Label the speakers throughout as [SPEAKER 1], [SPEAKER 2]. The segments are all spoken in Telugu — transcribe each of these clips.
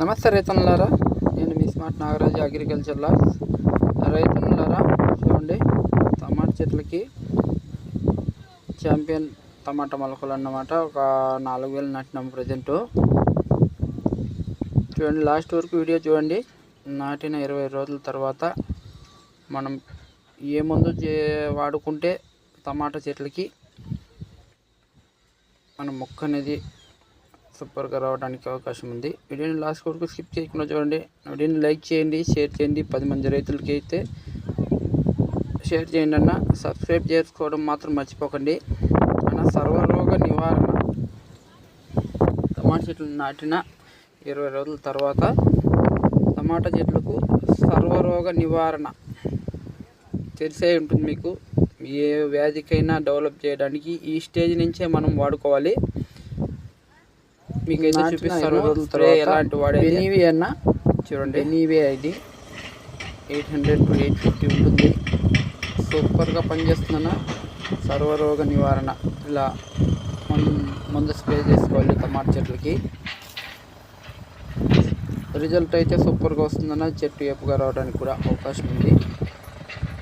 [SPEAKER 1] నమస్తే రైతన్లారా నేను మీ స్మార్ట్ నాగరాజు అగ్రికల్చర్ లాస్. చూడండి టమాటా చెట్లకి ఛాంపియన్ టమాటా మొలకలు అన్నమాట. ఒక నాలుగు వేలు నాటినాం ప్రజెంటు. చూడండి లాస్ట్ వరకు వీడియో చూడండి. నాటిన ఇరవై రోజుల తర్వాత మనం ఏ మందు చే వాడుకుంటే టమాటా చెట్లకి మన మొక్క అనేది సూపర్గా రావడానికి అవకాశం ఉంది. వీడియోని లాస్ట్ వరకు స్కిప్ చేయకుండా చూడండి. వీడియోని లైక్ చేయండి షేర్ చేయండి. పది మంది రైతులకి అయితే షేర్ చేయండి అన్న. సబ్స్క్రైబ్ చేసుకోవడం మాత్రం మర్చిపోకండి. అన్న సర్వరోగ నివారణ టమాటా చెట్లు నాటిన ఇరవై రోజుల తర్వాత టమాటా చెట్లకు సర్వరోగ నివారణ తెలిసే ఉంటుంది మీకు. ఏ వ్యాధికైనా డెవలప్ చేయడానికి ఈ స్టేజ్ నుంచే మనం వాడుకోవాలి. మీకు అయితే చూపిస్తాను. స్ప్రే ఎలాంటి వాడేది? బెనీవి అన్న చూడండి. బెనీవే ఇది eight hundred to eight fifty ఉంటుంది. సూపర్గా పనిచేస్తుందన్న. సర్వరోగ నివారణ. ఇలా ముందు స్ప్రే చేసుకోవాలి టమాటా చెట్లకి. రిజల్ట్ అయితే సూపర్గా వస్తుందన్న. చెట్టు ఏపుగా రావడానికి కూడా అవకాశం ఉంది.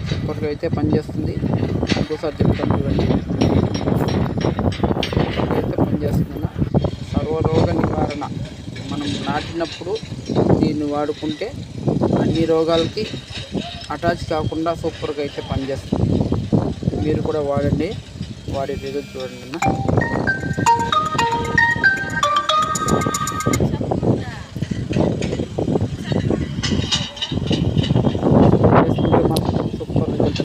[SPEAKER 1] సూపర్గా అయితే పనిచేస్తుంది. ఇంకోసారి చెప్తాను చూడండి. అయితే పనిచేస్తుందన్న. రోగ నివారణ మనం నాటినప్పుడు దీన్ని వాడుకుంటే అన్ని రోగాలకి అటాచ్ కాకుండా సూపర్గా అయితే పనిచేస్తుంది. మీరు కూడా వాడండి. వాడి రిజల్ట్ చూడండి అన్న.